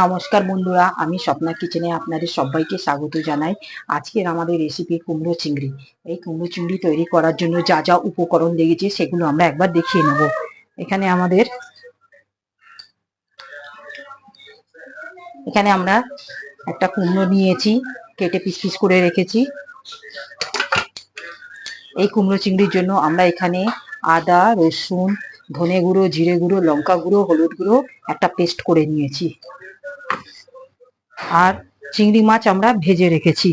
নমস্কার বন্ধুরা, আমি স্বপ্না কিচেনে আপনাদের সবাইকে স্বাগত জানাই। আজকের আমাদের রেসিপি কুমড়ো চিংড়ি। এই কুমড়ো চিংড়ি তৈরি করার জন্য যা যা উপকরণ লেগেছে সেগুলো আমরা একবার দেখিয়ে নেব। এখানে আমাদের, এখানে আমরা একটা কুমড়ো নিয়েছি, কেটে পিস পিস করে রেখেছি। এই কুমড়ো চিংড়ির জন্য আমরা এখানে আদা, রসুন ধনে গুঁড়ো, জিরে গুঁড়ো, লঙ্কা গুঁড়ো, হলুদ গুঁড়ো একটা পেস্ট করে নিয়েছি। আর চিংড়ি মাছ আমরা ভেজে রেখেছি।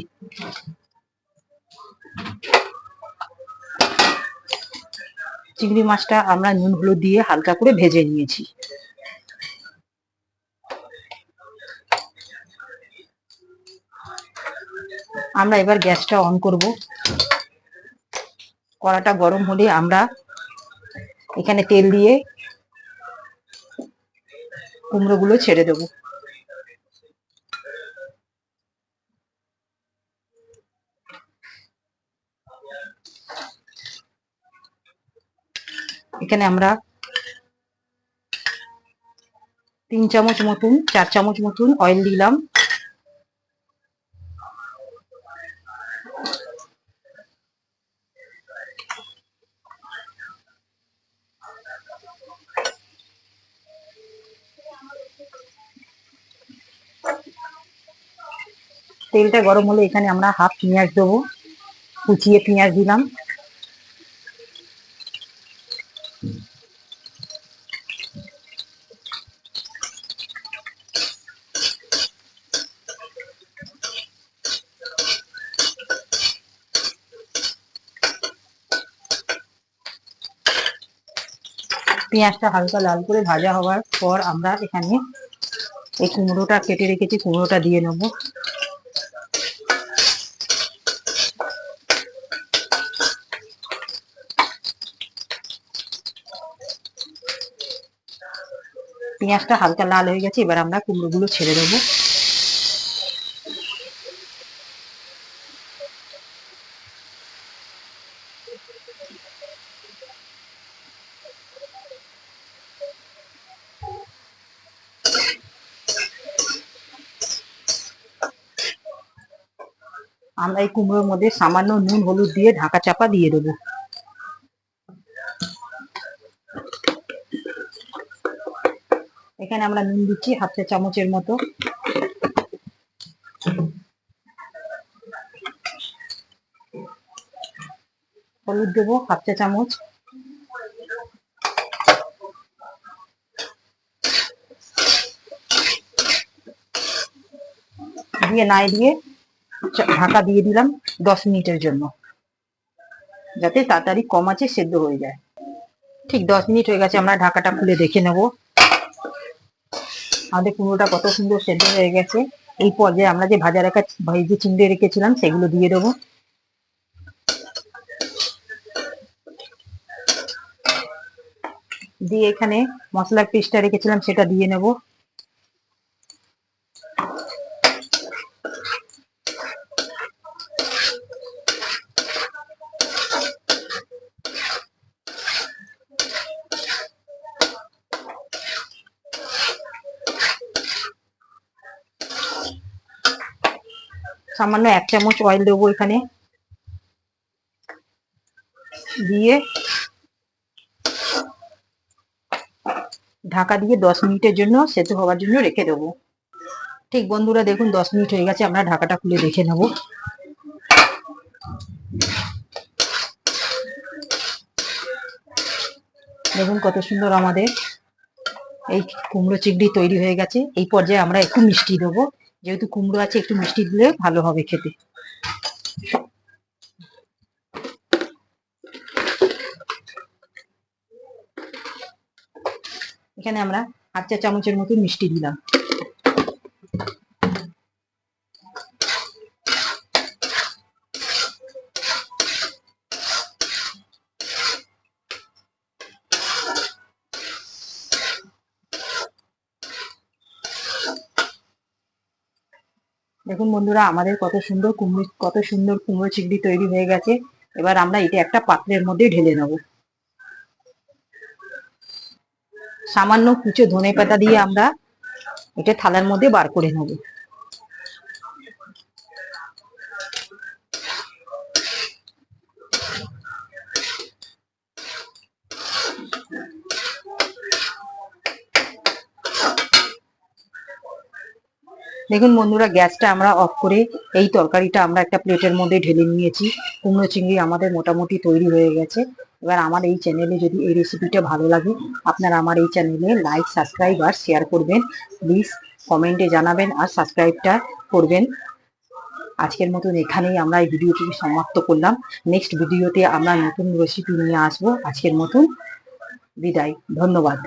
চিংড়ি মাছটা আমরা নুন, হলুদ দিয়ে হালকা করে ভেজে নিয়েছি। আমরা এবার গ্যাসটা অন করব। কড়াটা গরম হলে আমরা এখানে তেল দিয়ে কুমড়োগুলো ছেড়ে দেবো। এখানে আমরা তিন চামচ মতন, চার চামচ মতন অয়েল দিলাম। তেলটা গরম হলে এখানে আমরা হাফ পেঁয়াজ দেবো। কুচিয়ে পেঁয়াজ দিলাম। পেঁয়াজটা হালকা লাল করে ভাজা হওয়ার পর আমরা এখানে এই কুমড়োটা কেটে রেখেছি, কুমড়োটা দিয়ে নেব। পেঁয়াজটা হালকা লাল হয়ে গেছে, এবার আমরা কুমড়োগুলো ছেড়ে দেবো। আমরা এই কুমড়োর মধ্যে সামান্য নুন, হলুদ দিয়ে ঢাকা চাপা দিয়ে দেবো। এখানে আমরা নুন দিচ্ছি, হাফ চা চামচের মতো। হলুদ দেবো, হাফ চা চামচ। দিয়ে নাই দিয়ে ঢাকা দিয়ে দিলাম দশ মিনিটের জন্য। যাতে তাড়াতাড়ি কম আছে, সেদ্ধ হয়ে যায়। ঠিক দশ মিনিট হয়ে গেছে, আমরা ঢাকাটা খুলে দেখে নেব। আমাদের কুমড়োটা কত সুন্দর সেদ্ধ হয়ে গেছে। এই পর্যায়ে আমরা যে ভাজা রাখা যে চিংড়ে রেখেছিলাম, সেগুলো দিয়ে দেবো। দিয়ে এখানে মশলার পেস্টটা রেখেছিলাম, সেটা দিয়ে নেব। সামান্য এক চামচ অয়েল দেবো এখানে। দিয়ে ঢাকা দিয়ে দশ মিনিটের জন্য সেদ্ধ হওয়ার জন্য রেখে দেবো। ঠিক বন্ধুরা, দেখুন দশ মিনিট হয়ে গেছে, আমরা ঢাকাটা খুলে দেখে নেব। দেখুন কত সুন্দর আমাদের এই কুমড়ো চিংড়ি তৈরি হয়ে গেছে। এই পর্যায়ে আমরা একটু মিষ্টি দেবো। যেহেতু কুমড়ো আছে, একটু মিষ্টি দিলে ভালো হবে খেতে। এখানে আমরা হাফ চা চামচের মতো মিষ্টি দিলাম। দেখুন বন্ধুরা, আমাদের কত সুন্দর কুমড়ো, কত সুন্দর কুমড়ো চিংড়ি তৈরি হয়ে গেছে। এবার আমরা এটা একটা পাত্রের মধ্যে ঢেলে নেব। সামান্য কুচো ধনে পাতা দিয়ে আমরা এটা থালার মধ্যে বার করে নেব। দেখুন বন্ধুরা, গ্যাসটা আমরা অফ করে এই তরকারিটা আমরা একটা প্লেটের মধ্যে ঢেলে নিয়েছি। কুমড়ো চিংড়ি আমাদের মোটামুটি তৈরি হয়ে গেছে। এবার আমার এই চ্যানেলে যদি এই রেসিপিটা ভালো লাগে, আপনারা আমার এই চ্যানেলে লাইক সাবস্ক্রাইব আর শেয়ার করবেন। প্লিজ কমেন্টে জানাবেন আর সাবস্ক্রাইবটা করবেন। আজকের মতন এখানেই আমরা এই ভিডিওটি সমাপ্ত করলাম। নেক্সট ভিডিওতে আমরা নতুন রেসিপি নিয়ে আসব। আজকের মতন বিদায়। ধন্যবাদ।